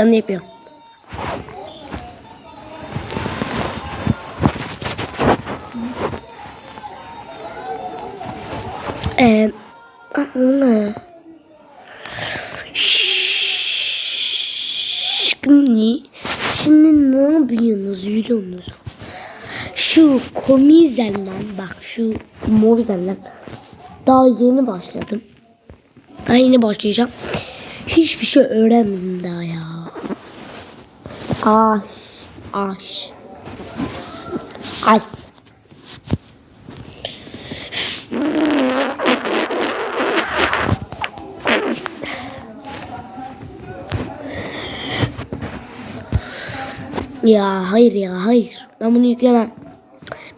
Canlı yapıyorum. Eee? Şimdi, şimdi ne yapıyorsunuz biliyor musunuz? Şu komizenden bak şu movizenden daha yeni başladım. Daha yeni başlayacağım. Hiçbir şey öğrenmedim daha ya. Aş, aş. As. Ya hayır ya hayır. Ben bunu yüklemem.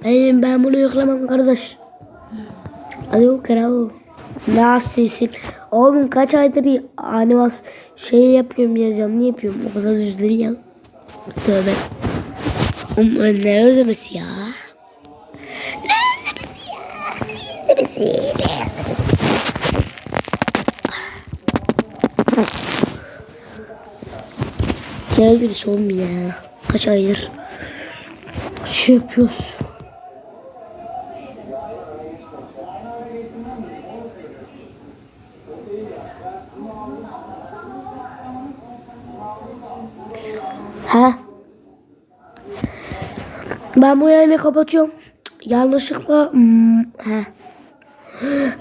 Ben, ben bunu yüklemem kardeş. Alo kral. Nasılsın? Oğlum kaç aydır animas şey yapıyorum ya canlı yapıyorum. O kadar üzülür ya. Tövbe. Oğlum ne özlemesi ya? Ne özlemesi ya? Ne özlemesi? Ne özlemesi? Ne özlemesi oğlum ya? Kaç aydır şey yapıyoruz. Ha? Ben bu yayını kapatıyorum. Yanlışlıkla hmm, ha.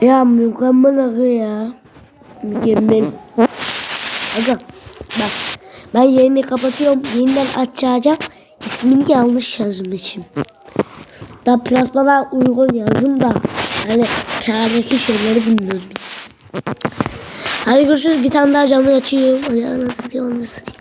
Ya mükemmel aga ya. Mükemmel. Aga bak ben yayını kapatıyorum. Yeniden açacağım. İsmini yanlış yazmışım. Da platforma uygun yazdım da hani kağıdaki şeyleri bilmiyorum. Hadi görüşürüz. Bir tane daha canlı açıyorum. Hadi anasını satayım anasını satayım.